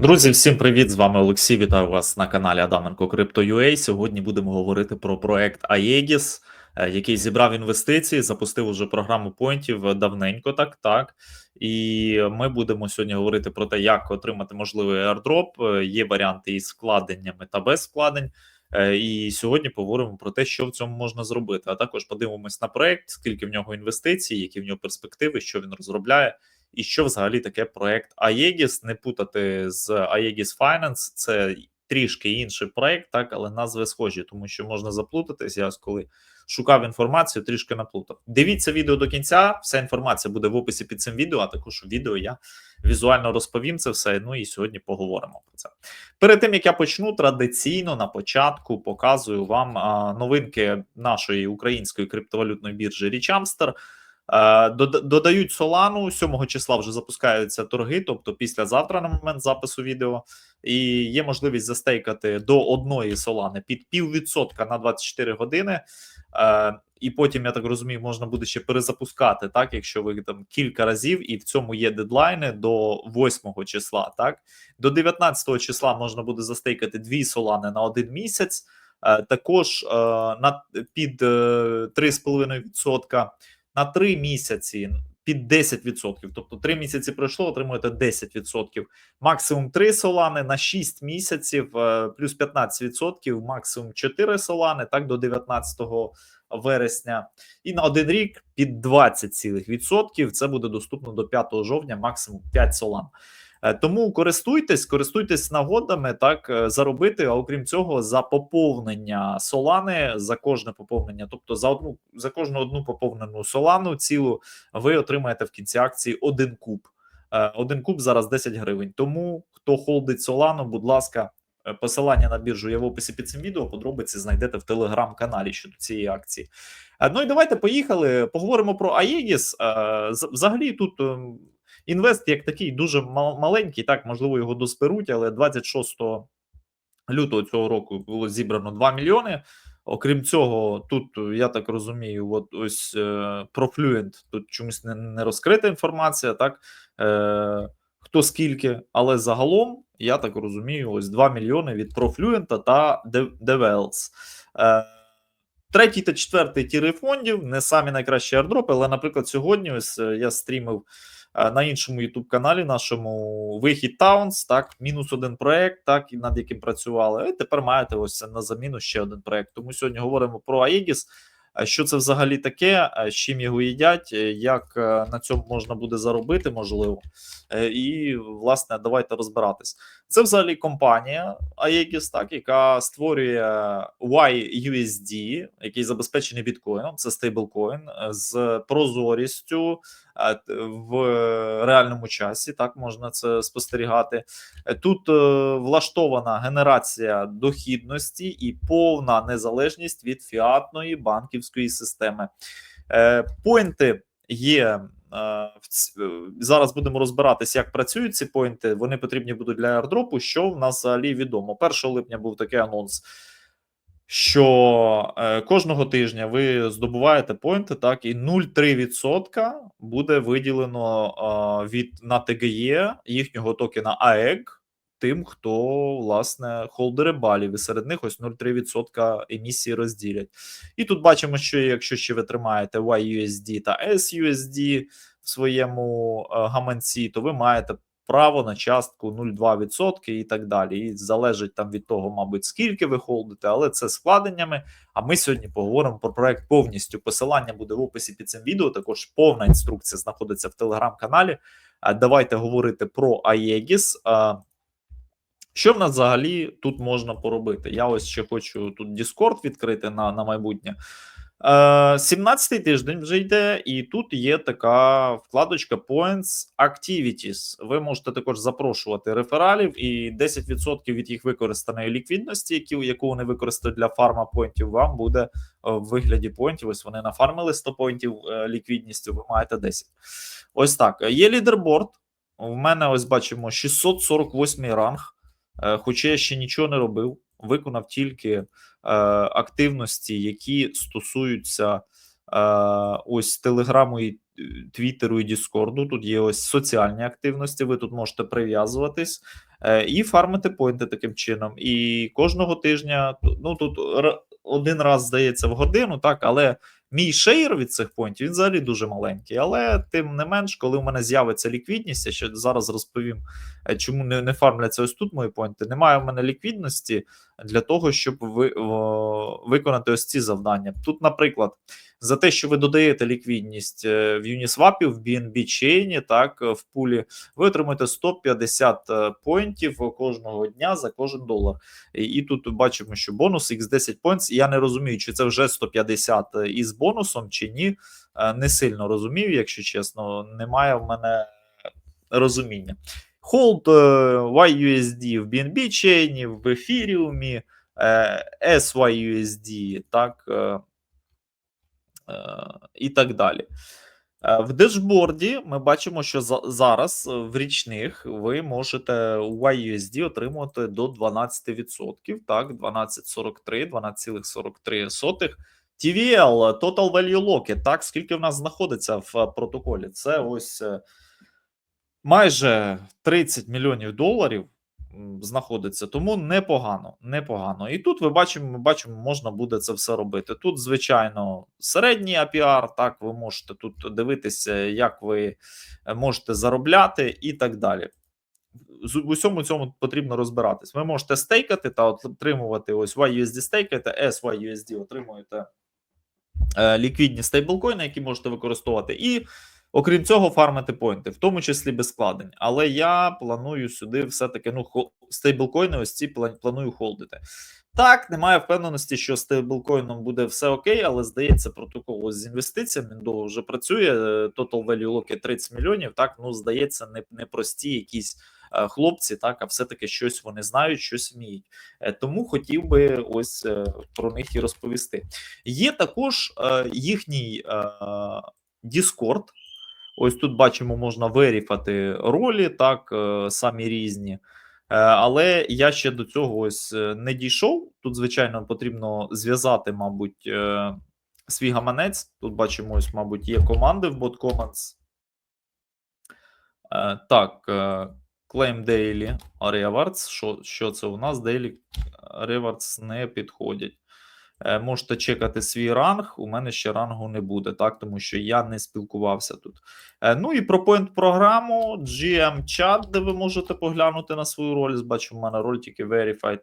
Друзі, всім привіт! З вами Олексій. Вітаю вас на каналі Адаменко Crypto.ua. Сьогодні будемо говорити про проект Aegis, е, який зібрав інвестиції, запустив уже програму поінтів давненько, так так. І ми будемо сьогодні говорити про те, як отримати можливий. Е, Є варіанти із вкладеннями та без вкладень. Е, І сьогодні поговоримо про те, що в цьому можна зробити. А також подивимось на проект, скільки в нього інвестицій, які в нього перспективи, що він розробляє. І що взагалі таке проект Aegis, не путати з Aegis Finance, це трішки інший проект, так, але назви схожі, тому що можна заплутатись. Я коли шукав інформацію, трішки наплутав. Дивіться відео до кінця. Вся інформація буде в описі під цим відео, а також у відео я візуально розповім це все. Ну і сьогодні поговоримо про це. Перед тим як я почну, традиційно на початку показую вам новинки нашої української криптовалютної біржі Річамстер. Е, дода- Додають Солану 7 числа вже запускаються торги, тобто післязавтра на момент запису відео, і є можливість застейкати до одної Солани під піввідсотка на 24 години. Е, І потім, я так розумію, можна буде ще перезапускати, так, якщо ви там кілька разів, і в цьому є дедлайни до 8 числа. Так, до 19 числа можна буде застейкати дві Солани на один місяць. Е, Також на під е, 3,5% на 3 місяці під 10%. Тобто 3 місяці пройшло, отримуєте 10%. Максимум 3 солани на 6 місяців, е, плюс 15%, максимум 4 солани, так до 19 вересня. І на один рік під 20%. Це буде доступно до 5 жовтня, максимум 5 солан. Е, Тому користуйтесь, користуйтесь нагодами, так е, заробити. А окрім цього, за поповнення солани, за кожне поповнення, тобто за одну за кожну одну поповнену солану, цілу ви отримаєте в кінці акції один куб. Е, Один куб зараз 10 гривень. Тому хто холдить солану, будь ласка, посилання на біржу є в описі під цим відео. Подробиці знайдете в телеграм-каналі щодо цієї акції. Ну і давайте поїхали. Поговоримо про з- Взагалі тут. Інвест як такий дуже маленький, так можливо його досперуть, але 26 лютого цього року було зібрано 2 мільйони. Окрім цього, тут я так розумію, от ось е, про Fluent тут чомусь не, не розкрита інформація, так е, хто скільки, але загалом я так розумію, ось 2 мільйони від Profluent та Dev- Devels. Е, Третій та четвертий тіри фондів не самі найкращі ардропи, але, наприклад, сьогодні ось е, я стрімив е, на іншому youtube каналі нашому вихід Таунс, так, мінус один проект, так, над яким працювали. І тепер маєте ось на заміну ще один проект. Тому сьогодні говоримо про Aegis. Що це взагалі таке, з чим його їдять, е, як е, на цьому можна буде заробити, можливо. Е, І, власне, давайте розбиратись. Це взагалі компанія Aegis, так, яка створює YUSD, який забезпечений біткоїном, це стейблкоін з прозорістю в реальному часі. Так можна це спостерігати. Тут влаштована генерація дохідності і повна незалежність від фіатної банківської системи. Е, Поінти є. е, е, Зараз будемо розбиратися, як працюють ці поінти. Вони потрібні будуть для аірдропу. Що в нас взагалі відомо? 1 липня був такий анонс, що кожного тижня ви здобуваєте поінти, так, і 0,3% буде виділено від на ТГЄ їхнього токена AEG тим, хто власне холдери балів, і серед них ось 0,3% емісії розділять. І тут бачимо, що якщо ще ви тримаєте YUSD та SUSD в своєму е, гаманці, то ви маєте право на частку 0,2% і так далі. І залежить там від того, мабуть, скільки ви холдите, але це з вкладеннями. А ми сьогодні поговоримо про проект повністю. Посилання буде в описі під цим відео. Також повна інструкція знаходиться в телеграм-каналі. Давайте говорити про Aegis. Що в нас взагалі тут можна поробити? Я ось ще хочу тут Discord відкрити на, на майбутнє. Е, 17-й тиждень вже йде, і тут є така вкладочка Points Activities. Ви можете також запрошувати рефералів, і 10% від їх використаної ліквідності, які, яку вони використають для фарма поінтів, вам буде е, в вигляді поінтів. Ось вони нафармили 100 поінтів е, ліквідністю, ви маєте 10. Ось так. Є лідерборд. У мене ось бачимо 648 ранг. Е, Хоча я ще нічого не робив, виконав тільки е, активності, які стосуються е, ось Телеграму, і Твіттеру і Діскорду. Тут є ось соціальні активності. Ви тут можете прив'язуватись. і фармити поінти таким чином. І кожного тижня, ну тут один раз здається в годину, так, але мій шейр від цих поінтів він взагалі дуже маленький. Але тим не менш, коли у мене з'явиться ліквідність, я ще зараз розповім, е, чому не, не фармляться ось тут мої поінти. Немає в мене ліквідності для того, щоб ви, о, виконати ось ці завдання. Тут, наприклад, за те, що ви додаєте ліквідність е, в Uniswap, в BNB Chain, так, е, в пулі, ви отримуєте 150 е, поінтів кожного дня за кожен долар. І, і тут бачимо, що бонус X10 points. Я не розумію, чи це вже 150 із бонусом, чи ні. Не сильно розумію, якщо чесно. Немає в мене розуміння. Hold YUSD в BNB Chain, в Ethereum, е, SYUSD, так, і так далі. Е, В дешборді ми бачимо, що зараз е, в річних ви можете у YUSD отримувати до 12%, так, 12,43, 12,43. TVL, Total Value Lock, так, скільки в нас знаходиться в е, протоколі? Це ось е, майже 30 мільйонів доларів знаходиться, тому непогано, непогано. І тут ви бачимо, ми бачимо, можна буде це все робити. Тут, звичайно, середній APR, так, ви можете тут дивитися, як ви е, можете заробляти і так далі. В усьому цьому потрібно розбиратись. Ви можете стейкати та отримувати ось YUSD стейкаєте, SYUSD отримуєте е, ліквідні стейблкоїни, які можете використовувати, і окрім цього, фармити поінти, в тому числі без складень. Але я планую сюди все-таки ну, стейблкоїни, ось ці план- планую холдити. Так, немає впевненості, що з стейблкоїном буде все окей, але здається, протокол з інвестиціями довго вже працює. е, Total value lock 30 мільйонів. Так, ну здається, не, не прості якісь е, хлопці, так, а все-таки щось вони знають, щось вміють. Е, Тому хотів би ось про них і розповісти. Є також їхній Discord. Ось тут бачимо, можна верифати ролі, так, е, самі різні. Е, Але я ще до цього ось е, не дійшов. Тут, звичайно, потрібно зв'язати, мабуть, свій гаманець. Тут бачимо, ось, мабуть, є команди в Bot Commands. Е, Так, Claim Daily Rewards. Що, що це у нас? Daily Rewards не підходять. Е, Можете чекати свій ранг. У мене ще рангу не буде, так, тому що я не спілкувався тут. Е, Ну і про point програму GM Chat, де ви можете поглянути на свою роль. Бачу, в мене роль тільки Verified. Е,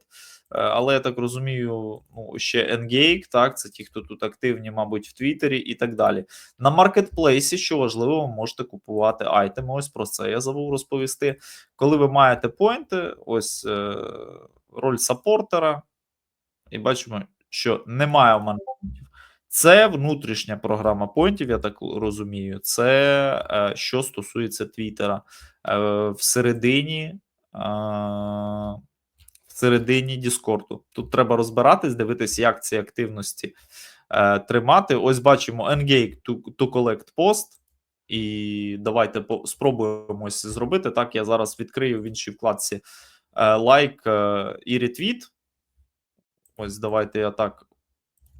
Але я так розумію, ну ще Engage, так, це ті, хто тут активні, мабуть, в Твіттері і так далі. На маркетплейсі, що важливо, ви можете купувати айтеми. Ось про це я забув розповісти. Коли ви маєте поінти, ось роль саппортера, і бачимо, що немає в мене поінтів. Це внутрішня програма поінтів, я так розумію. Це е, що стосується Твіттера. Е, всередині. Е, всередині Діскорду. Тут треба розбиратись, дивитися, як ці активності е, тримати. Ось бачимо Engage to, to collect post. І давайте по, спробуємо зробити. Так, я зараз відкрию в іншій вкладці е, лайк е, і ретвіт. Ось давайте я так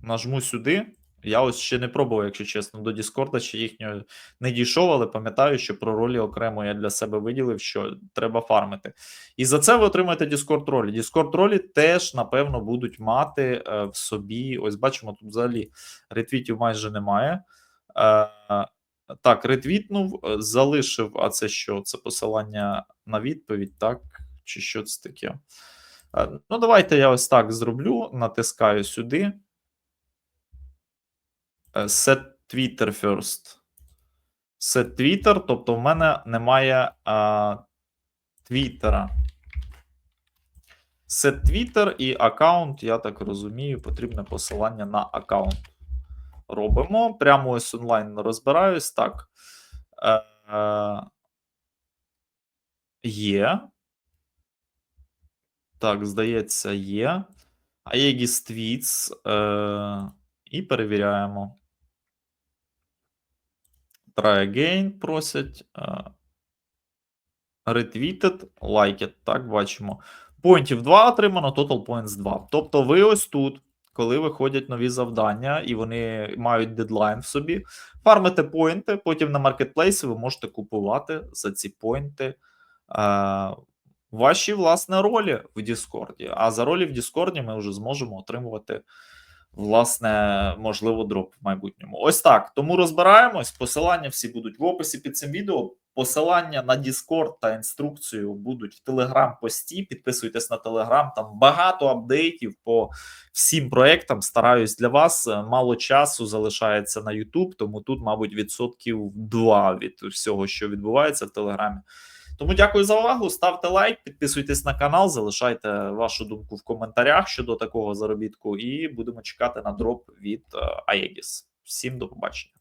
нажму сюди. Я ось ще не пробував, якщо чесно, до Діскорда ще їхнього не дійшов, але пам'ятаю, що про ролі окремо я для себе виділив, що треба фармити. І за це ви отримаєте Discord ролі. Discord ролі теж, напевно, будуть мати е, в собі. Ось бачимо, тут взагалі ретвітів майже немає. Е, так, ретвітнув, е, залишив. А це що? Це посилання на відповідь, так? Чи що це таке? Е, Ну, давайте я ось так зроблю. Натискаю сюди. Е, Set Twitter first. Set Twitter, тобто в мене немає а, Твіттера. Set Twitter і аккаунт, я так розумію, потрібне посилання на аккаунт. Робимо. Прямо ось онлайн розбираюсь. Так. Е, е, є. Так, здається, є. Aegis Tweets. Е, і перевіряємо. Try again просять. е, Retweeted, liked. Так, бачимо. Поінтів 2 отримано, total points 2. Тобто, ви ось тут, коли виходять нові завдання, і вони мають дедлайн в собі, фармите поінти, потім на маркетплейсі ви можете купувати за ці поінти е, ваші власне ролі в Діскорді. А за ролі в Діскорді ми вже зможемо отримувати власне можливо дроп в майбутньому. Ось так. Тому розбираємось. Посилання всі будуть в описі під цим відео. Посилання на Discord та інструкцію будуть в Telegram-пості. Підписуйтесь на Telegram, там багато апдейтів по всім проектам. Стараюсь для вас. Мало часу залишається на YouTube, тому тут, мабуть, відсотків 2 від всього, що відбувається в Телеграмі. Тому дякую за увагу. Ставте лайк, підписуйтесь на канал, залишайте вашу думку в коментарях щодо такого заробітку, і будемо чекати на дроп від е, Aegis. Всім до побачення.